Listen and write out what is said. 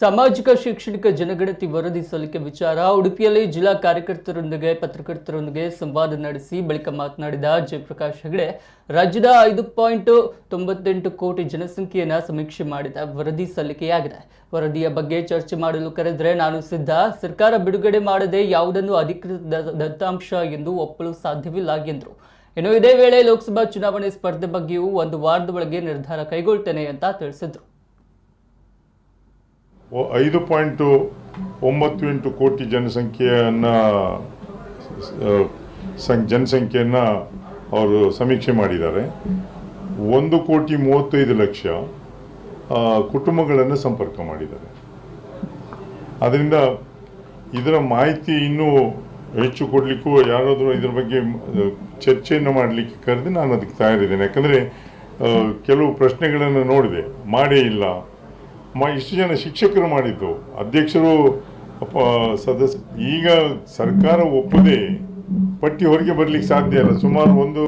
ಸಾಮಾಜಿಕ, ಶೈಕ್ಷಣಿಕ ಜನಗಣತಿ ವರದಿ ಸಲ್ಲಿಕೆ ವಿಚಾರ, ಉಡುಪಿಯಲ್ಲಿ ಜಿಲ್ಲಾ ಕಾರ್ಯಕರ್ತರೊಂದಿಗೆ ಪತ್ರಕರ್ತರೊಂದಿಗೆ ಸಂವಾದ ನಡೆಸಿ ಬಳಿಕ ಮಾತನಾಡಿದ ಜಯಪ್ರಕಾಶ್ ಹೆಗಡೆ, ರಾಜ್ಯದ ಐದು ಪಾಯಿಂಟ್ ತೊಂಬತ್ತೆಂಟು ಕೋಟಿ ಜನಸಂಖ್ಯೆಯನ್ನು ಸಮೀಕ್ಷೆ ಮಾಡಿದ ವರದಿ ಸಲ್ಲಿಕೆಯಾಗಿದೆ. ವರದಿಯ ಬಗ್ಗೆ ಚರ್ಚೆ ಮಾಡಲು ಕರೆದರೆ ನಾನು ಸಿದ್ಧ. ಸರ್ಕಾರ ಬಿಡುಗಡೆ ಮಾಡದೆ ಯಾವುದನ್ನು ಅಧಿಕೃತ ದತ್ತಾಂಶ ಎಂದು ಒಪ್ಪಲು ಸಾಧ್ಯವಿಲ್ಲ ಎಂದರು. ಇನ್ನು ಇದೇ ವೇಳೆ ಲೋಕಸಭಾ ಚುನಾವಣೆ ಸ್ಪರ್ಧೆ ಬಗ್ಗೆಯೂ ಒಂದು ವಾರದ ಒಳಗೆ ನಿರ್ಧಾರ ಕೈಗೊಳ್ತೇನೆ ಅಂತ ತಿಳಿಸಿದ್ರು. ಐದು ಪಾಯಿಂಟು ಒಂಬತ್ತು ಎಂಟು ಕೋಟಿ ಜನಸಂಖ್ಯೆಯನ್ನು ಸಂ, ಜನಸಂಖ್ಯೆಯನ್ನು ಅವರು ಸಮೀಕ್ಷೆ ಮಾಡಿದ್ದಾರೆ. ಒಂದು ಕೋಟಿ ಮೂವತ್ತೈದು ಲಕ್ಷ ಕುಟುಂಬಗಳನ್ನು ಸಂಪರ್ಕ ಮಾಡಿದ್ದಾರೆ. ಅದರಿಂದ ಇದರ ಮಾಹಿತಿ ಇನ್ನೂ ಹೆಚ್ಚು ಕೊಡಲಿಕ್ಕೂ ಯಾರಾದರೂ ಇದ್ರ ಬಗ್ಗೆ ಚರ್ಚೆಯನ್ನು ಮಾಡಲಿಕ್ಕೆ ಕರೆದು ನಾನು ಅದಕ್ಕೆ ತಯಾರಿದ್ದೇನೆ. ಯಾಕಂದರೆ ಕೆಲವು ಪ್ರಶ್ನೆಗಳನ್ನು ನೋಡಿದೆ. ಮಾಡೇ ಇಲ್ಲ. ಮ, ಇಷ್ಟು ಜನ ಶಿಕ್ಷಕರು ಮಾಡಿದ್ದು. ಅಧ್ಯಕ್ಷರು ಸದಸ್ಯ ಈಗ ಸರ್ಕಾರ ಒಪ್ಪದೆ ಪಟ್ಟಿ ಹೊರಗೆ ಬರ್ಲಿಕ್ಕೆ ಸಾಧ್ಯ ಇಲ್ಲ. ಸುಮಾರು ಒಂದು